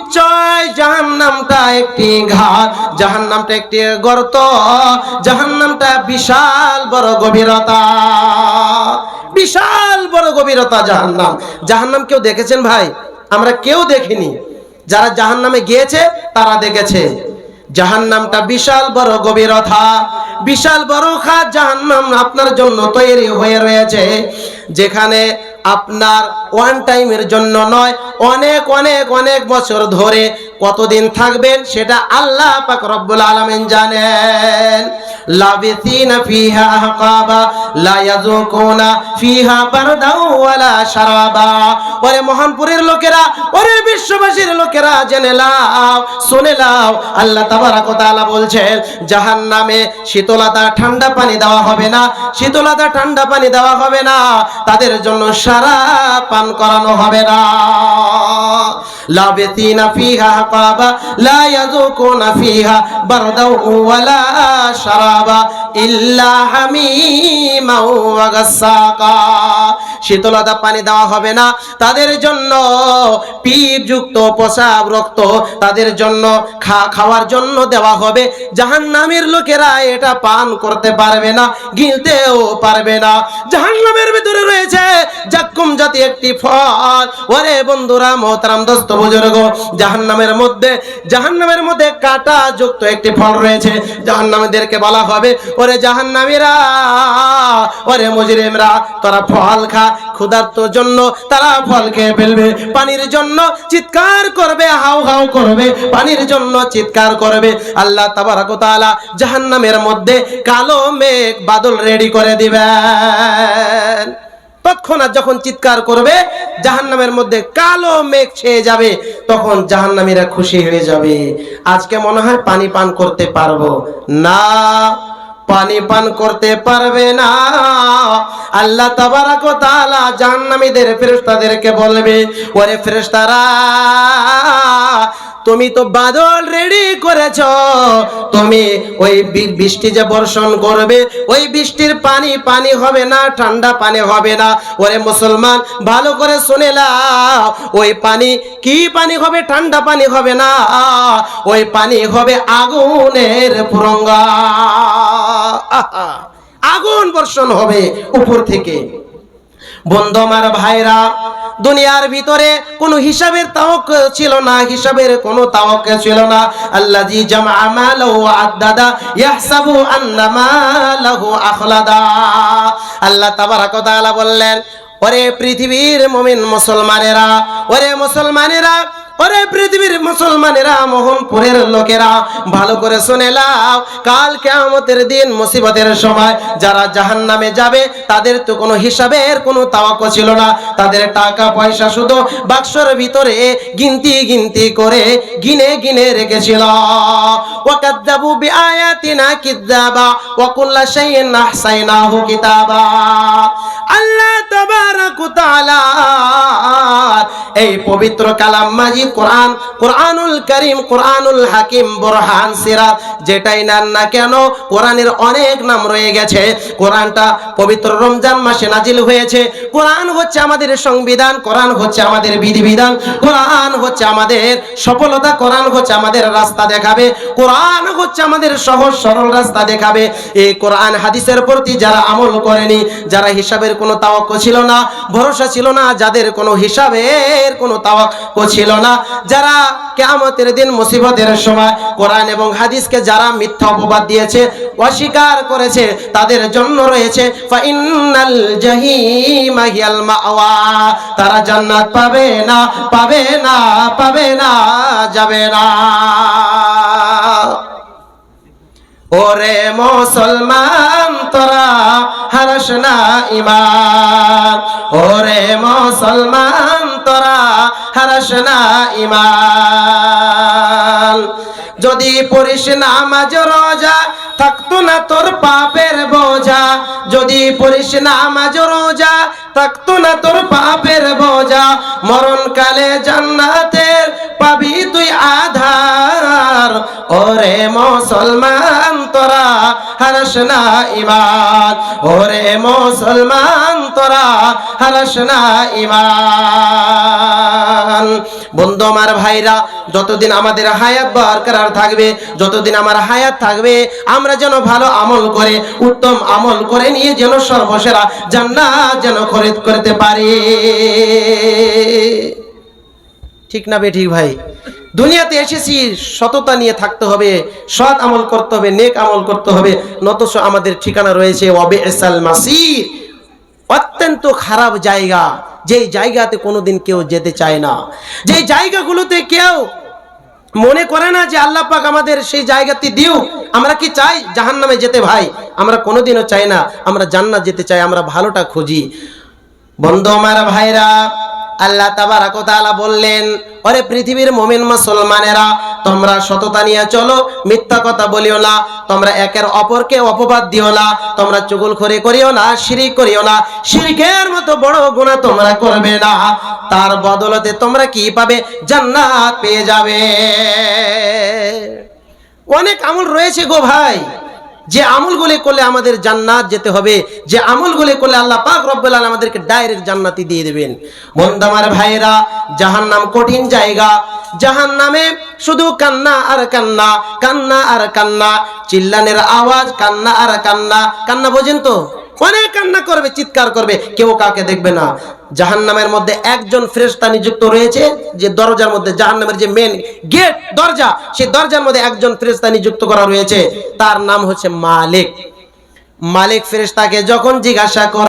নিশ্চয় জাহান্নামটা একটি ঘাট, জাহান্নামটা একটি গর্ত, জাহান্নামটা বিশাল বড় গভীরতা। বিশাল বড় গভীরতা জাহান্নাম। কেউ দেখেছেন ভাই? আমরা কেউ দেখিনি। যারা জাহান্নামে গিয়েছে, তারা দেখেছে। জাহান্নামটা বিশাল বড় গভীরতা, বিশাল বড় খাত জাহান্নাম আপনার জন্য তৈরি হয়ে রয়েছে। যেখানে আপনার ওয়ান টাইমের জন্য নয়, অনেক অনেক অনেক বছর ধরে কতদিন থাকবেন সেটা আল্লাহ পাক রব্বুল আলামিন জানেন। লাবিসিনা ফিহা আহকাবা, লা ইয়াযুকুনা ফিহা বারদাও ওয়ালা শারাবা। ওরে মহানপুরের লোকেরা, ওরে বিশ্ববাসীর লোকেরা জেনে লাও শুনে লাও আল্লাহ তাবারাক ওয়া তাআলা বলছেন, জাহান্নামে শীতলতা, ঠান্ডা পানি দেওয়া হবে না, শীতলতা, ঠান্ডা পানি দেওয়া হবে না। তাদের জন্য সারা পান করানো হবে না। লাবিসিনা ফিহা আহকাবা লা ইয়াযুকুনা ফিহা বারদাও ওয়ালা শারাবা ইল্লা হামিমা ওয়া শীতলতা পানি দেওয়া হবে না। তাদের জন্য যুক্ত প্রসাব রক্ত তাদের জন্য খাওয়ার জন্য দেওয়া হবে। জাহান্নামের লোকেরা এটা পান করতে পারবে না, গিলতেও পারবে না। জাহান্নামের ভিতরে রয়েছে জাক্কুম জাতি একটি ফল। ওরে বন্ধুরা, মোহতারাম দোস্ত বুজুর্গ জাহান্নামের মধ্যে জাহান্নামের মধ্যে কাটা যুক্ত একটি ফল রয়েছে। জাহান্নামীদেরকে বলা হবে, ওরে জাহান্নামীরা, ওরে মুজরিমরা, তোরা ফল খা ক্ষুধার্তর জন্য তারা ফল খেয়ে ফেলবে, পানির জন্য চিৎকার করবে, হাউ হাউ করবে, পানির জন্য চিৎকার করবে। আল্লাহ তাবারাক তাআলা জাহান্নামের মধ্যে কালো মেঘ বাদল রেডি করে দিবেন। তৎক্ষণাৎ যখন চিৎকার করবে, জাহান্নামের মধ্যে কালো মেঘ ছেয়ে যাবে, তখন জাহান্নামীরা খুশি হয়ে যাবে। আজকে মনে হয় পানি পান করতে পারব। না। পানি পান করতে পারবে না। আল্লাহ তাবারাক তাআলা জাহান্নামীদের ফেরেশতাদেরকে বলবে ওরে ফেরেশতারা তুমি তো বাদল রেডি করেছ। তুমি ওই বৃষ্টি যে বর্ষণ করবে ওই বৃষ্টির পানি পানি হবে না ঠান্ডা পানি হবে না। ওরে মুসলমান ভালো করে শুনে ওই পানি কি পানি হবে ঠান্ডা পানি হবে না। ওই পানি হবে আগুনের পুরঙ্গা আহা, আগুন বর্ষণ হবে উপর থেকে। বন্ধু আমার ভাইরা, দুনিয়ার ভিতরে কোনো হিসাবের তাওক ছিল না, হিসাবের কোনো তাওক ছিল না। আল্লাজি জামা মালাহু আদাদা ইয়াহসাবু আন্না মালাহু আখলাদা। আল্লাহ তাবারাক তাআলা বললেন, ওরে পৃথিবীর মুমিন মুসলমানেরা, ওরে মুসলমানেরা ওরে পৃথিবীর মুসলমানেরা, মোহনপুরের লোকেরা, ভালো করে শুনে লাও কাল কেয়ামতের দিন মুসিবতের সময় যারা জাহান নামে যাবে, তাদের তো কোনো হিসাবের, কোনো তাওয়াক্ক ছিল না। তাদের টাকা, পয়সা শুধু বাক্সর ভিতরে গিনতি গিনতি করে গিনে গিনে রেখেছিল। ওয়াকাদ্দাবু বিআয়াতিনা কিদ্দাবা, ওয়া কুল্লা শাইইন আহসাইনাহু কিতাবা। আল্লাহ তাবারাক তাআলা, এই পবিত্র কালাম মাজিদ কোরআন, কোরআনুল করিম, কোরআনুল হাকিম, বোরহান সিরাত, যেটাই নেন না কেন, কোরআনের অনেক নাম রয়ে গেছে। কোরআনটা পবিত্র রমজান মাসে নাজিল হয়েছে। কোরআন হচ্ছে আমাদের সংবিধান, কোরআন হচ্ছে আমাদের বিধিবিধান, কোরআন হচ্ছে আমাদের, সফলতা কোরআন হচ্ছে আমাদের রাস্তা দেখাবে, কোরআন হচ্ছে আমাদের সহজ সরল রাস্তা দেখাবে। এই কোরআন হাদিসের প্রতি যারা আমল করেনি, যারা হিসাবের কোনো তাওয়াক্ক ছিল না, ভরসা ছিল না, যাদের কোনো হিসাবের কোনো তাওয়াক্ক ছিল না, যারা কেয়ামতের দিন মুসিবতের সময় কোরআন এবং হাদিসকে যারা মিথ্যা অপবাদ দিয়েছে, অস্বীকার করেছে, তাদের জন্য রয়েছে ফাইনাল জাহিমা হিয়াল মাওয়া। তারা জান্নাত পাবে না পাবে না। পাবে না, যাবে না। ওরে মুসলমান, তোরা হারস না ইমান ওরে মুসলমান, তোরা হারস না ইমান যদি পড়িস নামাজ, রোজা থাকতো না তোর পাপের বোঝা। যদি পড়িস নামাজ রোজা, থাকতো না তোর পাপের বোঝা। মরণকালে জান্নাতের পাবি তুই আধার। ওরে মুসলমান, তোরা হারাস না ইমান ওরে মুসলমান, তোরা হারাস না ইমান বন্ধু আমার ভাইরা, যতদিন আমাদের হায়াত বরকরার থাকবে, যতদিন আমার হায়াত থাকবে, আমরা যেন ভালো আমল করে, উত্তম আমল করে নিয়ে যেন সর্বসেরা জান্নাত যেন খরিদ করতে পারি। ঠিক না বে ঠিক ভাই? দুনিয়াতে এসেছি, সততা নিয়ে থাকতে হবে, সৎ আমল করতে হবে, নেক আমল করতে হবে, নতস আমাদের ঠিকানা রয়েছে অবে এসাল মাসির। অত্যন্ত খারাপ জায়গা। যেই জায়গাতে কোনোদিন কেউ যেতে চায় না। যেই জায়গাগুলোতে কেউ মনে করে না যে আল্লাহ পাক আমাদের সেই জায়গাতে দিও আমরা কি চাই জাহান নামে যেতে ভাই? আমরা কোনোদিনও চাই না, আমরা জান্নাত যেতে চাই, আমরা ভালোটা খুঁজি। বন্ধু আমার ভাইরা আল্লাহ তাবারাক ওয়া তাআলা বললেন, ওরে পৃথিবীর মুমিন মুসলমানেরা, তোমরা সততা নিয়ে চলো, মিথ্যা কথা বলিও না, তোমরা একের অপরকে অপবাদ দিও না, তোমরা চুগলখড়ি করিও না, শিরিক করিও না, শিরকের মতো বড় গুনাহ তোমরা করবে না, তার বদলতে তোমরা কি পাবে? জান্নাত পেয়ে যাবে। অনেক আমল রয়েছে গো ভাই। যে আমলগুলি করলে আমাদের জান্নাত যেতে হবে, যে আমলগুলি করলে আল্লাহ পাক রব্বুল আমাদেরকে ডাইরেক্ট জান্নাতি দিয়ে দেবেন। বন্দামার ভাইরা জাহান্নাম কঠিন জায়গা। জাহান নামে শুধু কান্না আর কান্না কান্না আর কান্না, চিল্লানের আওয়াজ, কান্না আর কান্না। কান্না বোঝেন তো? অনেক কান্না করবে, চিৎকার করবে, কেউ কাকে দেখবে না। জাহান্নামের মধ্যে একজন ফেরেশতা নিযুক্ত রয়েছে, যে দরজার মধ্যে জাহান্নামের যে মেন গেট দরজা, সেই দরজার মধ্যে একজন ফেরেশতা নিযুক্ত করা রয়েছে। তার নাম হচ্ছে মালিক। মালিক ফেরেশতাকে যখন জিজ্ঞাসা করা